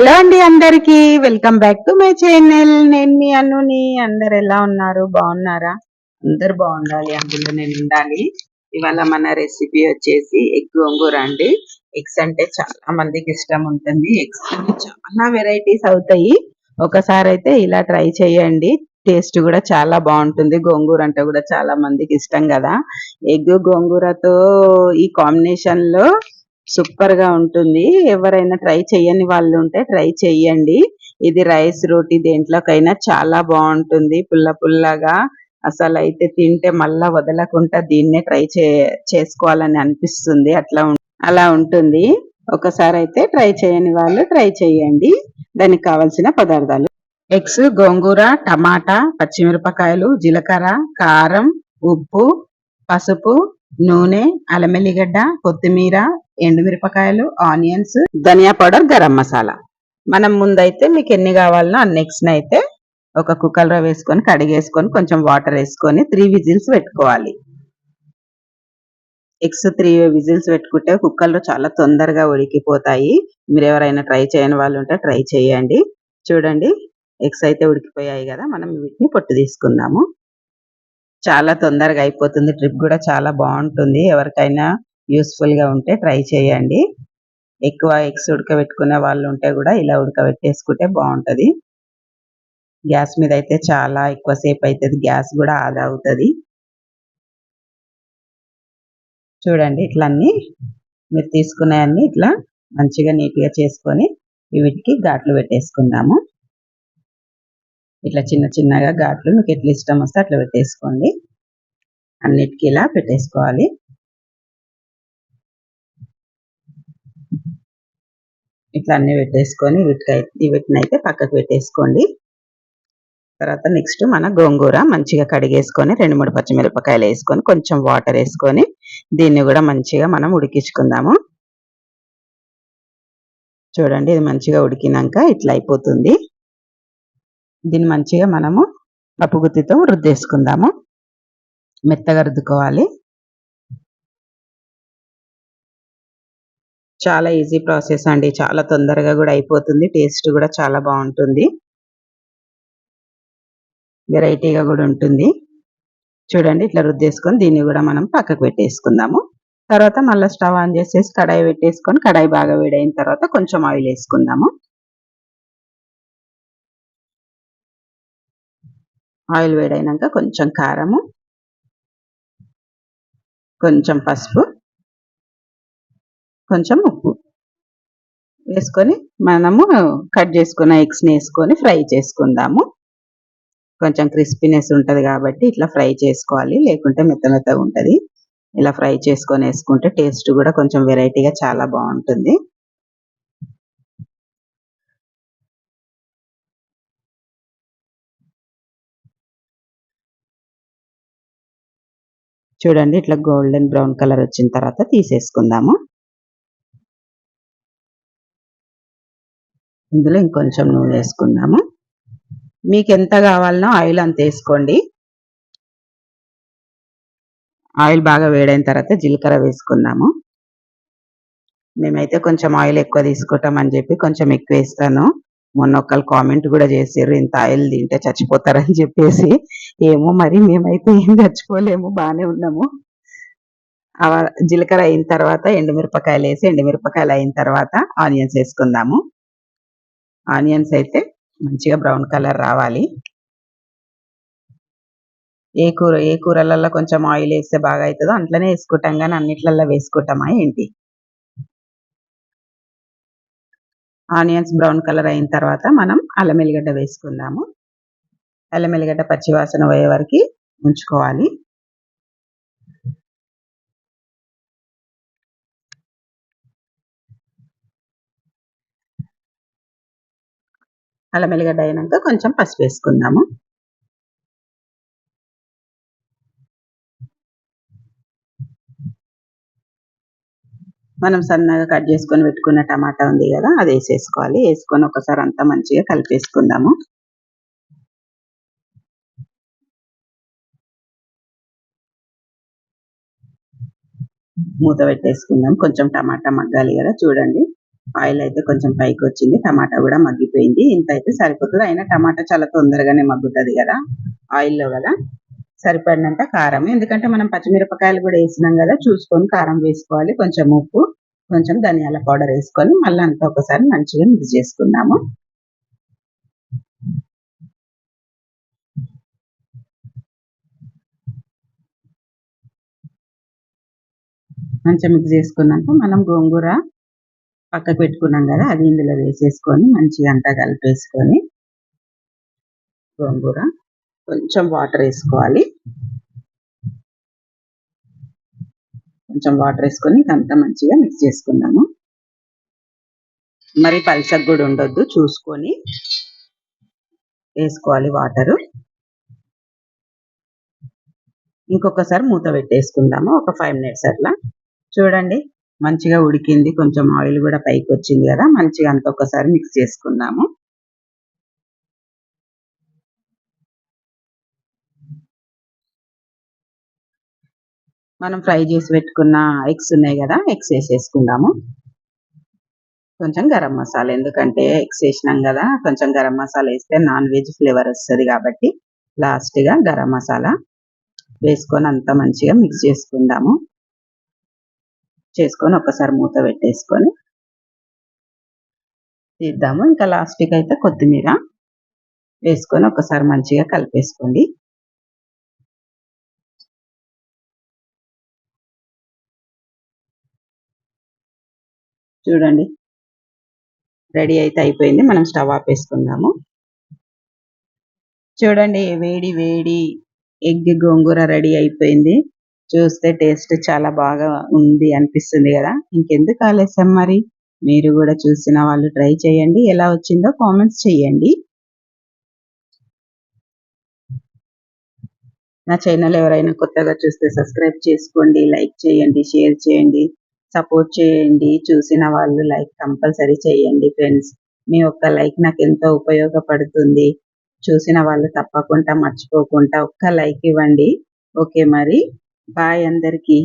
Hello అండి అందరికి. Welcome back to my channel నేను మీ అన్నుని అందరు ఎలా ఉన్నారు? బాగున్నారా? అందరు బాగుండాలి అందులో నేను ఉండాలి. ఇవాళ మన రెసిపీ వచ్చేసి ఎగ్ గోంగూర అండి. ఎగ్స్ అంటే చాలా మందికి ఇష్టం ఉంటుంది. ఎగ్స్ చాలా వెరైటీస్ అవుతాయి. ఒకసారి అయితే ఇలా ట్రై చేయండి. టేస్ట్ కూడా చాలా బాగుంటుంది. గోంగూర అంటే కూడా చాలా మందికి ఇష్టం కదా. ఎగ్ గోంగూరతో ఈ కాంబినేషన్ సూపర్గా ఉంటుంది. ఎవరైనా ట్రై చేయని వాళ్ళు ఉంటే ట్రై చెయ్యండి. ఇది రైస్ రోటీ దేంట్లోకైనా చాలా బాగుంటుంది. పుల్ల పుల్లగా అసలు అయితే తింటే మళ్ళా వదలకుండా దీన్నే ట్రై చే చేసుకోవాలని అనిపిస్తుంది. అట్లా అలా ఉంటుంది. ఒకసారి అయితే ట్రై చేయని వాళ్ళు ట్రై చేయండి దానికి కావలసిన పదార్థాలు. ఎగ్స్ గోంగూర టమాటా పచ్చిమిరపకాయలు జీలకర్ర కారం ఉప్పు పసుపు నూనె అలమెల్లిగడ్డ కొత్తిమీర ఎండుమిరపకాయలు ఆనియన్స్ ధనియా పౌడర్ గరం మసాలా. మనం ముందైతే మీకు ఎన్ని కావాలనో అన్ని అయితే ఒక కుక్కర్లో వేసుకొని కడిగేసుకొని కొంచెం వాటర్ వేసుకొని త్రీ విజిల్స్ పెట్టుకోవాలి. ఎగ్స్ త్రీ విజిల్స్ పెట్టుకుంటే కుక్కర్లో చాలా తొందరగా ఉడికిపోతాయి. మీరు ఎవరైనా ట్రై చేయని వాళ్ళు ఉంటే ట్రై చేయండి. చూడండి ఎగ్స్ అయితే ఉడికిపోయాయి కదా మనం వీటిని పొట్టు తీసుకుందాము. చాలా తొందరగా అయిపోతుంది. ట్రిప్ కూడా చాలా బాగుంటుంది. ఎవరికైనా యూస్ఫుల్గా ఉంటే ట్రై చేయండి. ఎక్కువ ఎగ్స్ ఉడకబెట్టుకునే వాళ్ళు ఉంటే కూడా ఇలా ఉడకబెట్టేసుకుంటే బాగుంటది. గ్యాస్ మీద అయితే చాలా ఎక్కువసేపు అవుతుంది గ్యాస్ కూడా ఆదా అవుతుంది. చూడండి ఇట్లా అన్ని మీరు తీసుకునే ఇట్లా మంచిగా నీట్గా చేసుకొని వీటికి ఘాట్లు పెట్టేసుకుందాము. ఇట్లా చిన్న చిన్నగా ఘాట్లు మీకు ఎట్లా ఇష్టం వస్తే అట్లా పెట్టేసుకోండి. అన్నిటికీ ఇలా పెట్టేసుకోవాలి. ఇట్లా అన్ని పెట్టేసుకొని వీటికి వీటిని అయితే పక్కకు పెట్టేసుకోండి. తర్వాత నెక్స్ట్ మన గోంగూర మంచిగా కడిగేసుకొని రెండు మూడు పచ్చిమిరపకాయలు వేసుకొని కొంచెం వాటర్ వేసుకొని దీన్ని కూడా మంచిగా మనం ఉడికించుకుందాము. చూడండి ఇది మంచిగా ఉడికినాక ఇట్లా అయిపోతుంది. దీన్ని మంచిగా మనము పప్పుగుత్తితో రుద్దేసుకుందాము. మెత్తగా రుద్దుకోవాలి. చాలా ఈజీ ప్రాసెస్ అండి. చాలా తొందరగా కూడా అయిపోతుంది. టేస్ట్ కూడా చాలా బాగుంటుంది. వెరైటీగా కూడా ఉంటుంది. చూడండి ఇట్లా రుద్దేసుకొని దీన్ని కూడా మనం పక్కకు పెట్టేసుకుందాము. తర్వాత మళ్ళీ స్టవ్ ఆన్ చేసేసి కడాయి పెట్టేసుకొని కడాయి బాగా వేడైన తర్వాత కొంచెం ఆయిల్ వేసుకుందాము. ఆయిల్ వేడైనాక కొంచెం కారము కొంచెం పసుపు కొంచెం ఉప్పు వేసుకొని మనము కట్ చేసుకున్న ఎగ్స్ని వేసుకొని ఫ్రై చేసుకుందాము. కొంచెం క్రిస్పీనెస్ ఉంటుంది కాబట్టి ఇట్లా ఫ్రై చేసుకోవాలి లేకుంటే మెత్త మెత్తగా ఉంటుంది. ఇలా ఫ్రై చేసుకొని వేసుకుంటే టేస్ట్ కూడా కొంచెం వెరైటీగా చాలా బాగుంటుంది. చూడండి ఇట్లా గోల్డెన్ బ్రౌన్ కలర్ వచ్చిన తర్వాత తీసేసుకుందాము. ఇందులో ఇంకొంచెం నూనె వేసుకుందాము. మీకు ఎంత కావాలనో ఆయిల్ అంత వేసుకోండి. ఆయిల్ బాగా వేడైన తర్వాత జీలకర్ర వేసుకుందాము. మేమైతే కొంచెం ఆయిల్ ఎక్కువ తీసుకుంటామని చెప్పి కొంచెం ఎక్కువ వేస్తాను. మొన్న ఒకళ్ళు కామెంట్ కూడా చేసారు ఇంత ఆయిల్ తింటే చచ్చిపోతారని చెప్పేసి. ఏమో మరి మేమైతే ఏం చచ్చిపోలేము బాగానే ఉన్నాము. జీలకర్ర అయిన తర్వాత ఎండుమిరపకాయలు వేసి ఎండుమిరపకాయలు అయిన తర్వాత ఆనియన్స్ వేసుకుందాము. ఆనియన్స్ అయితే మంచిగా బ్రౌన్ కలర్ రావాలి. ఏ కూర ఏ కూరలలో కొంచెం ఆయిల్ వేస్తే బాగా అవుతుందో అట్లనే వేసుకుంటాం కానీ అన్నిట్లలో వేసుకుంటామా ఏంటి? ఆనియన్స్ బ్రౌన్ కలర్ అయిన తర్వాత మనం అల్లం ఎల్లిగడ్డ వేసుకుందాము. అల్లం ఎల్లిగడ్డ పచ్చివాసన పోయే వరకు ఉంచుకోవాలి. అల్లం ఎల్లిగడ్డ అయినాక కొంచెం పసుపు వేసుకుందాము. మనం సన్నగా కట్ చేసుకొని పెట్టుకున్న టమాటా ఉంది కదా అది వేసేసుకోవాలి. వేసుకొని ఒకసారి అంతా మంచిగా కలిపేసుకుందాము. మూత పెట్టేసుకుందాం. కొంచెం టమాటా మగ్గాలి కదా చూడండి. ఆయిల్ అయితే కొంచెం పైకి వచ్చింది టమాటా కూడా మగ్గిపోయింది. ఇంత అయితే సరిపోతుంది. అయినా టమాటా చాలా తొందరగానే మగ్గుతుంది కదా ఆయిల్లో కదా. సరిపడినంత కారం. ఎందుకంటే మనం పచ్చిమిరపకాయలు కూడా వేసినాం కదా చూసుకొని కారం వేసుకోవాలి. కొంచెం ఉప్పు కొంచెం ధనియాల పౌడర్ వేసుకొని మళ్ళీ అంతా ఒకసారి మంచిగా మిక్స్ చేసుకుందాము. మంచిగా మిక్స్ చేసుకున్నాక మనం గోంగూర పక్కకు పెట్టుకున్నాం కదా అది ఇందులో వేసేసుకొని మంచిగా అంతా కలిపేసుకొని గోంగూర కొంచెం వాటర్ వేసుకోవాలి. కొంచెం వాటర్ వేసుకొని అంతా మంచిగా మిక్స్ చేసుకున్నాము మరి పల్చగా కూడా ఉండొద్దు చూసుకొని వేసుకోవాలి వాటరు ఇంకొకసారి మూత పెట్టేసుకుందాము ఒక ఫైవ్ మినిట్స్ అట్లా. చూడండి మంచిగా ఉడికింది కొంచెం ఆయిల్ కూడా పైకి వచ్చింది కదా మంచిగా అంత ఒకసారి మిక్స్ చేసుకుందాము. మనం ఫ్రై చేసి పెట్టుకున్న ఎగ్స్ ఉన్నాయి కదా ఎగ్స్ వేసేసుకుందాము. కొంచెం గరం మసాలా ఎందుకంటే ఎగ్స్ వేసినాం కదా కొంచెం గరం మసాలా వేస్తే నాన్ వెజ్ ఫ్లేవర్ వస్తుంది కాబట్టి లాస్ట్గా గరం మసాలా వేసుకొని అంతా మంచిగా మిక్స్ చేసుకుందాము. చేసుకొని ఒకసారి మూత పెట్టేసుకొని తీద్దాము. ఇంకా లాస్ట్కి అయితే కొత్తిమీర వేసుకొని ఒకసారి మంచిగా కలిపేసుకోండి. చూడండి. రెడీ అయితే అయిపోయింది. మనం స్టవ్ ఆపేసుకుందాము. చూడండి వేడి వేడి ఎగ్ గోంగూర రెడీ అయిపోయింది. చూస్తే టేస్ట్ చాలా బాగా ఉంది అనిపిస్తుంది కదా. ఇంకెందుకు ఆలస్యం మరి? మీరు కూడా చూసిన వాళ్ళు ట్రై చేయండి. ఎలా వచ్చిందో కామెంట్స్ చేయండి. నా ఛానల్ ఎవరైనా కొత్తగా చూస్తే సబ్స్క్రైబ్ చేసుకోండి లైక్ చేయండి షేర్ చేయండి. సపోర్ట్ చేయండి చూసిన వాళ్ళు లైక్ కంపల్సరీ చేయండి ఫ్రెండ్స్ మీ ఒక్క లైక్ నాకు ఎంతో ఉపయోగపడుతుంది. చూసిన వాళ్ళు తప్పకుండా మర్చిపోకుండా ఒక్క లైక్ ఇవ్వండి. ఓకే మరి? బాయ్ అందరికీ.